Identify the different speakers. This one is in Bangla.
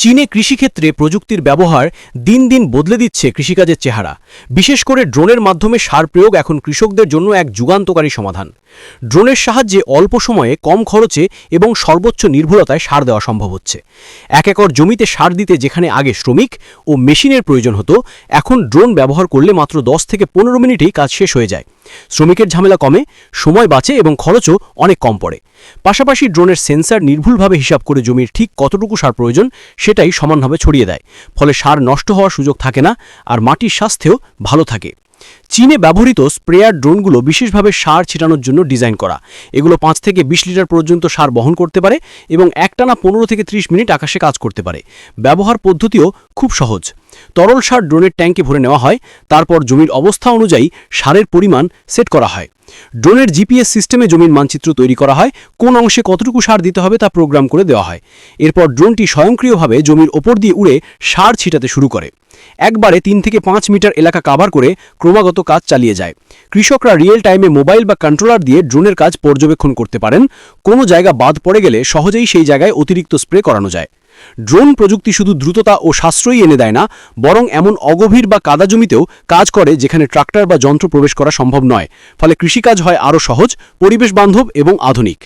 Speaker 1: চীনে কৃষিক্ষেত্রে প্রযুক্তির ব্যবহার দিন দিন বদলে দিচ্ছে কৃষিকাজের চেহারা। বিশেষ করে ড্রোনের মাধ্যমে সার প্রয়োগ এখন কৃষকদের জন্য এক যুগান্তকারী সমাধান। ড্রোনের সাহায্যে অল্প সময়ে কম খরচে এবং সর্বোচ্চ নির্ভুলতায় সার দেওয়া সম্ভব হচ্ছে। এক একর জমিতে সার দিতে যেখানে আগে শ্রমিক ও মেশিনের প্রয়োজন হতো, এখন ড্রোন ব্যবহার করলে মাত্র 10 থেকে পনেরো মিনিটেই কাজ শেষ হয়ে যায়। শ্রমিকের ঝামেলা কমে, সময় বাঁচে এবং খরচও অনেক কম পড়ে। পাশাপাশি ড্রোনের সেন্সার নির্ভুলভাবে হিসাব করে জমির ঠিক কতটুকু সার প্রয়োজন সেটাই সমানভাবে ছড়িয়ে দেয়। ফলে সার নষ্ট হওয়ার সুযোগ থাকে না আর মাটির স্বাস্থ্যেও ভালো থাকে। চীনে ব্যবহৃত স্প্রেয়ার ড্রোনগুলো বিশেষভাবে সার ছিটানোর জন্য ডিজাইন করা। এগুলো পাঁচ থেকে বিশ লিটার পর্যন্ত সার বহন করতে পারে এবং একটানা পনেরো থেকে ত্রিশ মিনিট আকাশে কাজ করতে পারে। ব্যবহার পদ্ধতিও খুব সহজ। তরল সার ড্রোনের ট্যাঙ্কে ভরে নেওয়া হয়, তারপর জমির অবস্থা অনুযায়ী সারের পরিমাণ সেট করা হয়। ড্রোনের জিপিএস সিস্টেমে জমির মানচিত্র তৈরি করা হয়, কোন অংশে কতটুকু সার দিতে হবে তা প্রোগ্রাম করে দেওয়া হয়। এরপর ড্রোনটি স্বয়ংক্রিয়ভাবে জমির ওপর দিয়ে উড়ে সার ছিটাতে শুরু করে। একবারে তিন থেকে পাঁচ মিটার এলাকা কাভার করে ক্রমাগত কাজ চালিয়ে যায়। কৃষকরা রিয়েল টাইমে মোবাইল বা কন্ট্রোলার দিয়ে ড্রোনের কাজ পর্যবেক্ষণ করতে পারেন। কোনো জায়গা বাদ পড়ে গেলে সহজেই সেই জায়গায় অতিরিক্ত স্প্রে করানো যায়। ড্রোন প্রযুক্তি শুধু দ্রুততা ও সাশ্রয়ী এনে দেয় না, বরং এমন অগভীর বা কাদা জমিতেও কাজ করে যেখানে ট্রাক্টর বা যন্ত্র প্রবেশ করা সম্ভব নয়। ফলে কৃষিকাজ হয় আরও সহজ, পরিবেশ বান্ধব এবং আধুনিক।